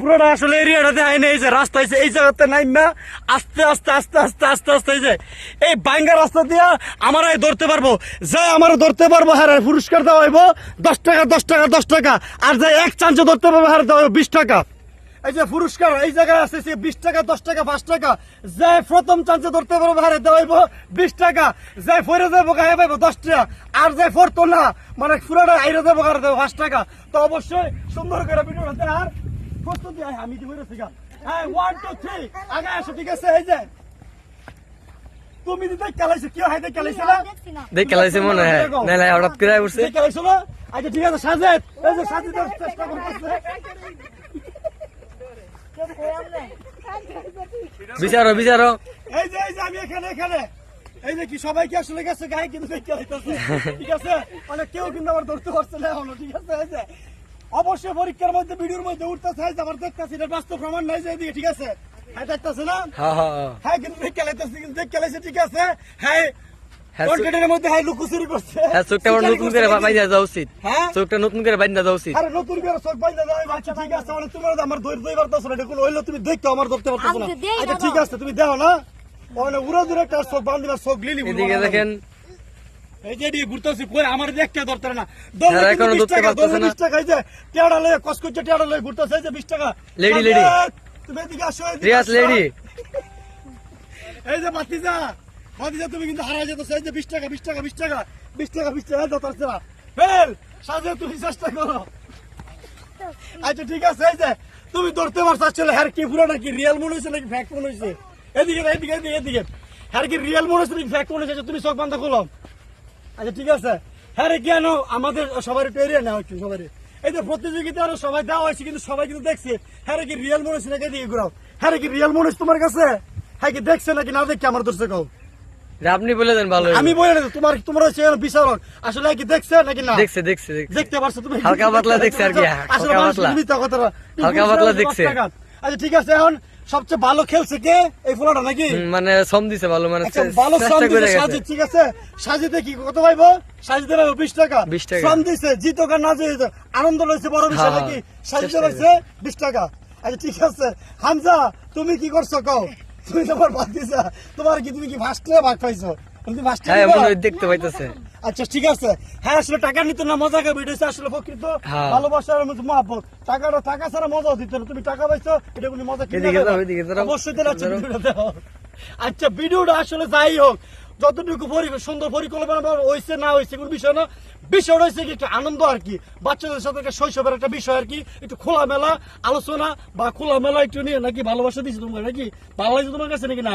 পুরোটা আসলে এরিয়াটাতে আইনে এই যে রাস্তা হয়েছে এই জায়গাতে নাইমা, আস্তে আস্তে আস্তে আস্তে আস্তে আস্তে, এই যে, এই বাইঙ্গা রাস্তা দিয়া আমরা ধরতে পারব। যাই আমরা ধরতে পারব হ্যাঁ পুরস্কার দেওয়া হইব, দশ টাকা দশ টাকা দশ টাকা, আর যাই এক চান্সে ধরতে পারব হ্যাঁ দেওয়া বিশ টাকা। এই যে পুরস্কার, এই জায়গায় আছে সে বিশ টাকা, দশ টাকা, পাঁচ টাকা। যে প্রথম চান্সে ধরতে পারব হারে দেওয়াইব বিশ টাকা। যে ফরে যাব গায়ে পাইবো দশ টাকা। আর যে ফরতো না মানে পুরোটা আইরে যাব গায়ে দেবো পাঁচ টাকা। তো অবশ্যই সুন্দর করে ভিডিওটা আর প্রস্তুতি আয়, আমি কি বলেছি গা হ্যাঁ ওয়ান টু থ্রি আগে আসো ঠিক আছে এই যে। তুমি দিতে খেলাইছো কি হয় খেলাইছো না? দেখ খেলাইছে মনে হয়। না না হঠাৎ করে উঠছে। খেলাইছো না? আচ্ছা ঠিক আছে সাজেদ। এই যে সাজেদ চেষ্টা করতেছে। বিচারো বিচারো। এই যে এই যে আমি এখানে এখানে। এই যে কি সবাই কি আসলে গেছে গায়ে কিন্তু ঠিক আছে? মানে কেউ কিন্তু আমার ধরতে পারছে না এখনও ঠিক আছে? এই যে অবশ্যই পরীক্ষার মধ্যে ভিডিওর মধ্যে উঠতেছে যে দেখতেছি এটা বাস্তব প্রমাণ নাই যে এদিকে ঠিক আছে? হ্যাঁ দেখতেছে না? হ্যাঁ হ্যাঁ হ্যাঁ। কিন্তু দেখে লাইতেছে কিন্তু দেখে লাইছে ঠিক আছে? হ্যাঁ হ্যাঁ, চোখ- কন্টেন্টের মধ্যে হ্যাঁ লুকোচুরি করছে? হ্যাঁ চোখটা নতুন করে বাইন্দা যাওয়া উচিত। হ্যাঁ? চোখটা নতুন করে বাইন্দা যাওয়া উচিত। আরে নতুন করে চোখ বাইন্দা দাও আচ্ছা ঠিক আছে? মানে তোমার আমার ধৈর্য ধরে পারতাছ না দেখুন হইল তুমি দেখতে আমার ধরতে পারতাছ না। আমি তো দেই না আচ্ছা ঠিক আছে তুমি দেখো না। মানে উড়া দূরে একটা চোখ বান্ধিবার চোখ লিলি এদিকে দেখেন এই যে ঘুরতেছি আমার দেখতে ধরতে না। এখনও ধরতে পারতেছে না। 20 টাকা এই যে টেড়া লয়ে কসকচ্ছে টেড়া লয়ে ঘুরতেছে এই যে 20 টাকা। তুমি এদিকে আসো এদিকে লেডি এই যে বাতিজা বাতিজা তুমি কিন্তু হারাই যেতেছো এই যে 20 টাকা 20 টাকা 20 টাকা 20 টাকা 20 টাকা দাও ফেল সাজে তুমি চেষ্টা করো। আচ্ছা ঠিক আছে এই যে তুমি ধরতে পারছ আসলে হ্যার কি পুরো নাকি রিয়েল মনে হয়েছে নাকি ফ্যাক্ট মনে হয়েছে? এদিকে এদিকে এদিকে হ্যার কি রিয়েল মনে হয়েছে নাকি ফ্যাক্ট মনে হয়েছে? তুমি চোখ বান্ধা খুলো আচ্ছা ঠিক আছে। হ্যাঁ রে কেন? আমাদের সবার একটু এরিয়া নেওয়া হচ্ছে সবাই এই যে প্রতিযোগিতা আরও সবাই দেওয়া হয়েছে কিন্তু সবাই কিন্তু দেখছে। হ্যাঁ কি রিয়েল মনে হচ্ছে নাকি ঘুরাও? হ্যাঁ কি রিয়েল মনে হচ্ছে তোমার কাছে? হ্যাঁ কি দেখছে নাকি না দেখছে আমার দর্শক আপনি বলে দেন ভালো আমি বলে না তোমার তোমার হচ্ছে বিচারক আসলে কি দেখছে নাকি না? দেখছে দেখছে দেখতে পারছ তুমি? হালকা পাতলা দেখছে আর কি, আসলে হালকা মানুষ পাতলা। হালকা পাতলা দেখছে। আচ্ছা ঠিক আছে এখন সবচেয়ে ভালো খেলছে কে? এই ফুলাটা নাকি? মানে সম দিছে ভালো মানে ভালো সম দিছে সাজিত সাজিদ ঠিক আছে? সাজিদে কি কত পাইবো? সাজিদে পাইবো বিশ টাকা। 20 টাকা। সম দিছে জিতো কার না জিতো আনন্দ লইছে বড় বিষয় হ্যাঁ, নাকি? সাজিতে সাজিদে পাইছে বিশ টাকা। আচ্ছা ঠিক আছে। হামজা তুমি কি করছ কও? তুমি তোমার ভাগ দিছা তোমার কি তুমি কি ফার্স্টে ভাগ পাইছো? তুমি ফার্স্টে হ্যাঁ মনে দেখতে পাইতেছে। আচ্ছা ঠিক আছে। হ্যাঁ আসলে টাকা নিতে না মজা খাবে এটা আসলে প্রকৃত হ্যাঁ। ভালোবাসার মধ্যে মহাব্বত। টাকাটা টাকা ছাড়া মজা দিতে না তুমি টাকা পাইছো এটা কোনো মজা কি। অবশ্যই তাহলে আচ্ছা ভিডিওটা আসলে যাই হোক, যতটুকু সুন্দর পরিকল্পনা হয়েছে না হয়েছে কোনো বিষয় না। বিষয় হয়েছে কি, একটা আনন্দ আর কি। বাচ্চাদের সাথে একটা শৈশবের একটা বিষয় আর কি। একটু খোলামেলা আলোচনা বা খোলামেলা একটু নিয়ে নাকি ভালোবাসা দিয়েছে তোমাকে নাকি? ভালো লাগছে তোমার কাছে নাকি না?